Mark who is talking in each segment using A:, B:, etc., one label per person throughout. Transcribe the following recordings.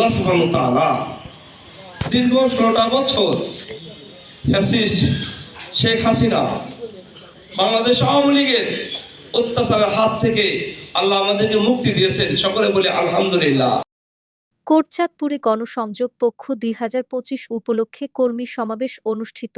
A: আল্লাহ সুবহানাহু ওয়া তাআলা দীর্ঘ ষোলোটা বছর ফ্যাসিস্ট শেখ হাসিনা বাংলাদেশ আওয়ামী লীগের অত্যাচারের হাত থেকে আল্লাহ আমাদেরকে মুক্তি দিয়েছেন। সকলে বলে আলহামদুলিল্লাহ।
B: কোটচাঁদপুরে গণসংযোগ পক্ষ দুই হাজার পঁচিশ উপলক্ষে কর্মী সমাবেশ অনুষ্ঠিত।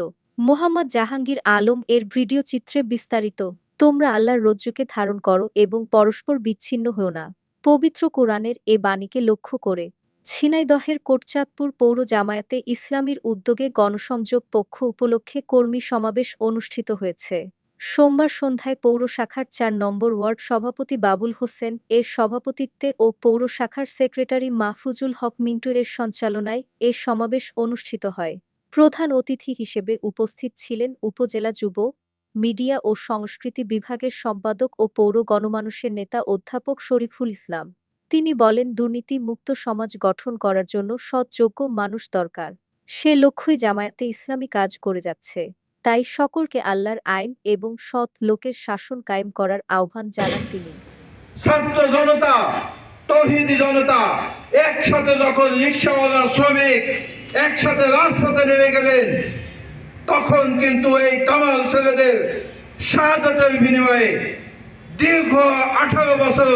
B: মোহাম্মদ জাহাঙ্গীর আলম এর ভিডিও চিত্রে বিস্তারিত। তোমরা আল্লাহর রজ্জুকে ধারণ করো এবং পরস্পর বিচ্ছিন্ন হও না। পবিত্র কোরআনের এ বাণীকে লক্ষ্য করে ঝিনাইদহের কোটচাঁদপুর পৌর জামায়াতে ইসলামীর উদ্যোগে গণসংযোগ পক্ষ উপলক্ষে কর্মী সমাবেশ অনুষ্ঠিত হয়েছে। সোমবার সন্ধ্যায় পৌর শাখার চার নম্বর ওয়ার্ড সভাপতি বাবুল হোসেন, এর সভাপতিত্বে ও পৌর শাখার সেক্রেটারি মাহফুজুল হক মিন্টু এর সঞ্চালনায় এ সমাবেশ অনুষ্ঠিত হয়। প্রধান অতিথি হিসেবে উপস্থিত ছিলেন উপজেলা যুব, মিডিয়া ও সংস্কৃতি বিভাগের সম্পাদক ও পৌর গণমানুষের নেতা অধ্যাপক শরীফুল ইসলাম। তিনি বলেন দুর্নীতি মুক্ত সমাজ গঠন করার জন্য সৎ, যোগ্য মানুষ দরকার। সে লক্ষ্যই জামায়াতে ইসলামী কাজ করে যাচ্ছে। তাই সকলকে আল্লাহর আইন এবং সৎ লোকের শাসন কায়েম করার আহ্বান জানান তিনি।
C: জনতা, তৌহিদি জনতা, একসাথে যখন রিক্সাওয়ালা, শ্রমিক একসাথে রাজপথে নেমে গেলেন, তখন কিন্তু এই কামাল ছেলেদের শাহাদতের বিনিময়ে দীর্ঘ আঠারো বছর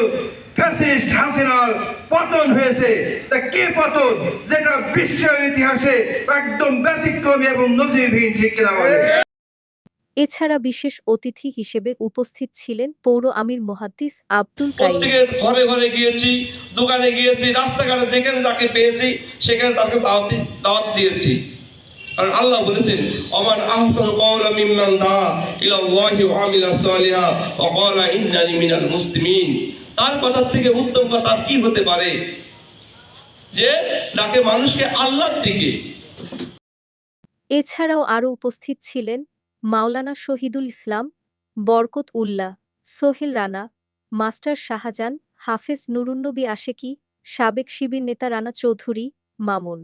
C: ফ্যাসিস্ট হাসিনার পতন হয়েছে। তা কি পতন? যেটা বিশ্বের ইতিহাসে একদম ব্যতিক্রমী এবং নজিরবিহীন ঠিক কিনা বলে
B: এছাড়া বিশেষ অতিথি হিসেবে উপস্থিত ছিলেন পৌর আমির মুহাদ্দিস আব্দুল
A: প্রত্যেকের ঘরে ঘরে গিয়েছি দোকানে গিয়েছি রাস্তাঘাটে যেখানে যাকে পেয়েছি সেখানে তাকে দাওয়াত দাওয়াত দিয়েছি। কারণ আল্লাহ বলেছেন, অমান আহসানু কওলা মিম্মান দা ইলা আল্লাহি ওয়া আমিলা সালিহা ওয়া ক্বালা ইন্নানি মিনাল মুসলিমিন। তার কথা থেকে উত্তম কথা কি হতে পারে? যে ডাকে মানুষকে আল্লাহর দিকে।
B: এছাড়াও আরও উপস্থিত ছিলেন মাওলানা শহীদুল ইসলাম, বরকত উল্লাহ, সোহেল রানা, মাস্টার শাহজাহান, হাফেজ নুরুন্নবী আশেকি, সাবেক শিবির নেতা রানা চৌধুরী, মামুন।